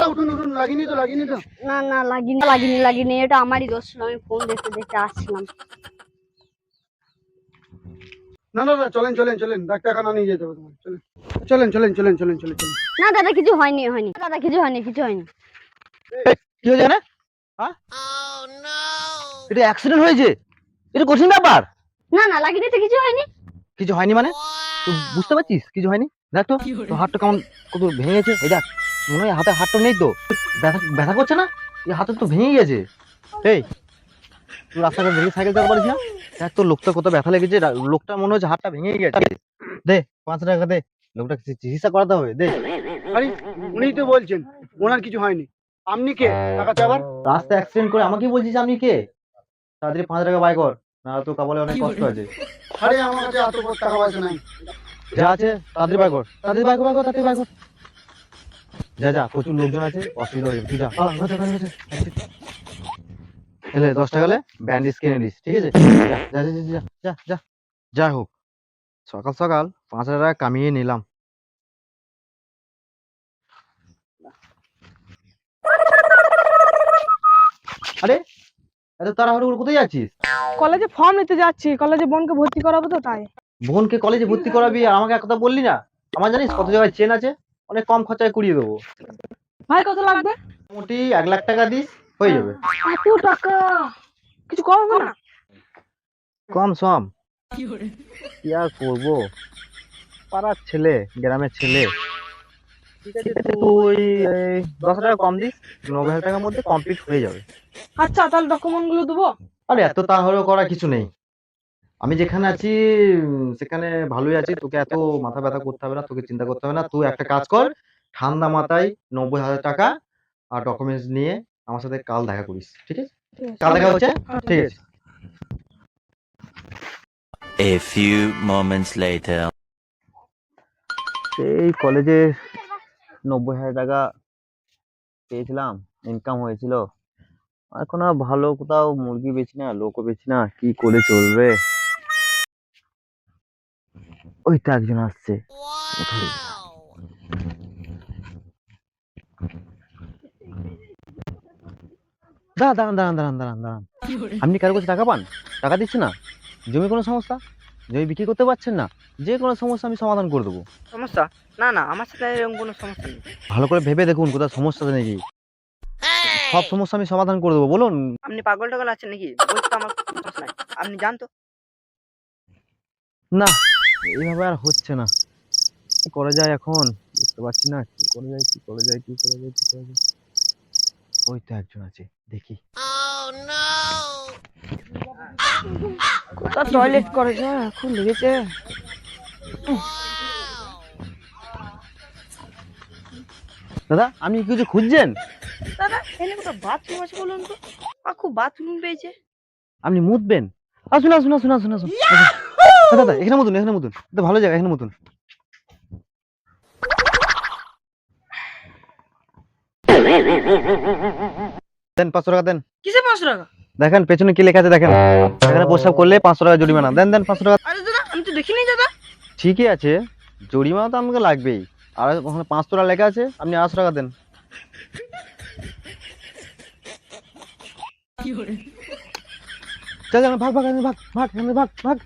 উঠুন উঠুন লাগিনি তো লাগিনি তো। না না লাগিনি লাগিনি লাগিনি এটা আমারই দোষ আমি ফোন দেখতে দেখতে আসছিলাম। না না না চলেন চলেন চলেন ডাক্তারখানা নিয়ে যেতে হবে তোমার চলেন। চলেন চলেন চলেন চলেন চলেন চলেন। না দাদা কিছু হয়নি হয়নি দাদা কিছু হয়নি কিছু হয়নি। কি হয়েছে না হ্যাঁ? এটা অ্যাক্সিডেন্ট হয়েছে? এটা কঠিন ব্যাপার। না না লাগিনি তো কিছু হয়নি। কিছু হয়নি মানে? তুই বুঝতে পারছিস? কিছু হয়নি? দেখ তো তোর হাতটা কেমন কত ভেঙে গেছে এই দেখ। মনে হয় হাতে হাতটা নেই তো। ব্যথা ব্যথা করছে না? এই হাতে তো ভেঙে গেছে। এই তুই রাস্তাটা দেখে সাইকেল চালাতে পারিস না? দেখ তোর লোকটা কত ব্যথা লেগেছে। লোকটা মনে হচ্ছে হাতটা ভেঙে গেছে। দে পাঁচ টাকা দে। লোকটা চিকিৎসা করাতে হবে। দে। আরে উনিই তো বলছেন। ওনার কিছু হয়নি। আপনি কে? টাকা চাবার রাস্তা অ্যাক্সিডেন্ট করে আমাকে বলছিস আপনি কে? তাড়াতাড়ি পাঁচ টাকা বাই কর না তো কপালে অনেক কষ্ট আছে। আরে আমার কাছে এত টাকা পয়সা নাই। যা আছে তাড়াতাড়ি বাই কর। তাড়াতাড়ি বাই কর বাই কর তাড়াতাড়ি বাই কর। যা যা প্রচুর লোকজন আছে অসুবিধা হয়ে যাবে। তুই যা। এলে দশ টাকা ব্যান্ডেজ কিনে নিস ঠিক আছে? যা যা যা, যা যা যা যাই হোক সকাল সকাল পাঁচ হাজার টাকা কামিয়ে নিলাম। আরে এত তাড়াহুড়ো করে কোথায় যাচ্ছিস? কলেজে ফর্ম নিতে যাচ্ছি কলেজে বোনকে ভর্তি করাবো তো তাই। বোনকে কলেজে ভর্তি করাবি আর আমাকে এক কথা বললি না? আমার জানিস কত জায়গায় চেন আছে? অনেক কম খরচায় কুড়িয়ে দেবো। ভাই কত লাগবে? মোটামুটি এক লাখ টাকা দিস হয়ে যাবে। এত টাকা! কিছু কম হবে না? কম সম। কি আর করব? পাড়ার ছেলে গ্রামের ছেলে। ঠিক আছে তুই দশ হাজার টাকা কম দিস নব্বই হাজার টাকার মধ্যে কমপ্লিট হয়ে যাবে। আচ্ছা তাহলে ডকুমেন্টগুলো দেবো। আরে এত তাড়াহুড়ো করা কিছু নেই। আমি যেখানে আছি সেখানে ভালোই আছি। তোকে এত মাথা ব্যথা করতে হবে না তোকে চিন্তা করতে হবে না। তুই একটা কাজ কর ঠান্ডা মাথায় নব্বই হাজার টাকা আর ডকুমেন্টস নিয়ে আমার সাথে কাল দেখা করিস ঠিক আছে? কাল দেখা হচ্ছে? ঠিক আছে। A few moments later. এই কলেজে নব্বই হাজার টাকা পেয়েছিলাম ইনকাম হয়েছিল। এখন আর ভালো কোথাও মুরগি বেচি না লোকও বেচি না কি করে চলবে? ওই তো একজন আসছে? দাঁড়ান দাঁড়ান দাঁড়ান দাঁড়ান দাঁড়ান দাঁড়ান। আপনি কারও কাছে টাকা পান? টাকা দিচ্ছে না? জমি কোনো সমস্যা? জমি বিক্রি করতে পারছেন না? যে কোনো সমস্যা আমি সমাধান করে দেবো। সমস্যা? না না আমার সাথে এরকম কোনো সমস্যা নেই। ভালো করে ভেবে দেখুন কোথাও সমস্যা নাকি। সব সমস্যা আমি সমাধান করে দেবো বলুন। আপনি পাগল টাগল আছেন নাকি? আমার আপনি যান তো না। এইভাবে আর হচ্ছে না। কি করা যায় এখন? বুঝতে পারছি না। কি করে যায় কি করে যায় কি করে যায় কি করে যায়? ওই তো একজন আছে দেখি। কোথা টয়লেট করেছে এখন লেগেছে। দাদা আপনি কিছু খুঁজছেন? দাদা এখানে কোথাও বাথরুম আছে বলুন তো। আর খুব বাথরুম পেয়েছে আপনি মুতবেন। আসুন আসুন আসুন আসুন আসুন। দাদা এখানে মতন এখানে মতন। এটা ভালো জায়গা এখানে মতন। দেন পাঁচশো টাকা দেন। কিসে পাঁচশো টাকা? দেখেন পেছনে কি লেখা আছে দেখেন। এখানে প্রস্তাব করলে পাঁচশো টাকা জরিমানা। দেন দেন পাঁচশো টাকা। আরে দাদা আমি তো দেখিনি দাদা। ঠিকই আছে। জরিমানা তো আমাকে লাগবেই। আর ওখানে পাঁচশো টাকা লেখা আছে আপনি আটশো টাকা দেন। চল ভাগ ভাগ ভাগ ভাগ ভাগ ভাগ।